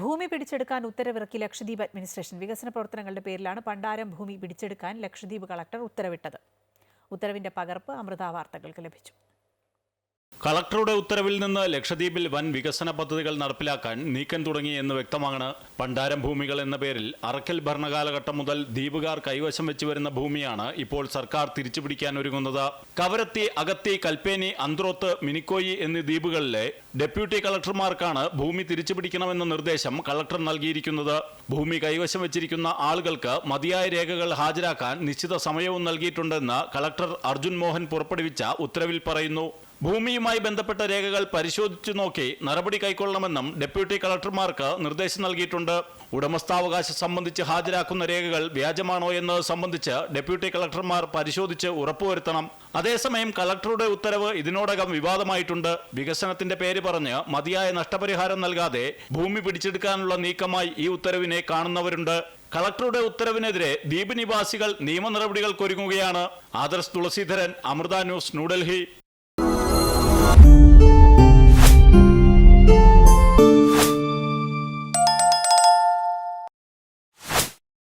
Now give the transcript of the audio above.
ഭൂമി പിടിച്ചെടുക്കാൻ ഉത്തരവിറക്കി ലക്ഷദ്വീപ് അഡ്മിനിസ്ട്രേഷൻ. വികസന പ്രവർത്തനങ്ങളുടെ പേരിലാണ് പണ്ടാരം ഭൂമി പിടിച്ചെടുക്കാൻ ലക്ഷദ്വീപ് കളക്ടർ ഉത്തരവിട്ടത്. ഉത്തരവിന്റെ പകർപ്പ് അമൃത വാർത്തകൾക്ക് ലഭിച്ചു. കളക്ടറുടെ ഉത്തരവിൽ നിന്ന് ലക്ഷദ്വീപിൽ വൻ വികസന പദ്ധതികൾ നടപ്പിലാക്കാൻ നീക്കം തുടങ്ങി എന്ന് വ്യക്തമാണ് പണ്ടാരം ഭൂമികൾ എന്ന പേരിൽ അറക്കൽ ഭരണകാലഘട്ടം മുതൽ ദ്വീപുകാർ കൈവശം വെച്ചു വരുന്ന ഭൂമിയാണ് ഇപ്പോൾ സർക്കാർ തിരിച്ചുപിടിക്കാൻ ഒരുങ്ങുന്നത്. കവരത്തി അകത്തി കൽപ്പേനി അന്ത്രോത്ത് മിനിക്കോയി എന്നീ ദ്വീപുകളിലെ ഡെപ്യൂട്ടി കളക്ടർമാർക്കാണ് ഭൂമി തിരിച്ചുപിടിക്കണമെന്ന നിർദ്ദേശം കളക്ടർ നൽകിയിരിക്കുന്നത്. ഭൂമി കൈവശം വെച്ചിരിക്കുന്ന ആളുകൾക്ക് മതിയായ രേഖകൾ ഹാജരാക്കാൻ നിശ്ചിത സമയവും നൽകിയിട്ടുണ്ടെന്ന് കളക്ടർ അർജുൻ മോഹൻ പുറപ്പെടുവിച്ച ഉത്തരവിൽ പറയുന്നു. ഭൂമിയുമായി ബന്ധപ്പെട്ട രേഖകൾ പരിശോധിച്ചു നോക്കി നടപടി കൈക്കൊള്ളണമെന്നും ഡെപ്യൂട്ടി കളക്ടർമാർക്ക് നിർദ്ദേശം നൽകിയിട്ടുണ്ട്. ഉടമസ്ഥാവകാശം സംബന്ധിച്ച് ഹാജരാക്കുന്ന രേഖകൾ വ്യാജമാണോ എന്നത് സംബന്ധിച്ച് ഡെപ്യൂട്ടി കളക്ടർമാർ പരിശോധിച്ച് ഉറപ്പുവരുത്തണം. അതേസമയം കളക്ടറുടെ ഉത്തരവ് ഇതിനോടകം വിവാദമായിട്ടുണ്ട്. വികസനത്തിന്റെ പേര് പറഞ്ഞ് മതിയായ നഷ്ടപരിഹാരം നൽകാതെ ഭൂമി പിടിച്ചെടുക്കാനുള്ള നീക്കമായി ഈ ഉത്തരവിനെ കാണുന്നവരുണ്ട്. കളക്ടറുടെ ഉത്തരവിനെതിരെ ദ്വീപ് നിവാസികൾ നിയമ നടപടികൾക്കൊരുങ്ങുകയാണ്. ആദർശ് തുളസീധരൻ അമൃത ന്യൂസ് ന്യൂഡൽഹി.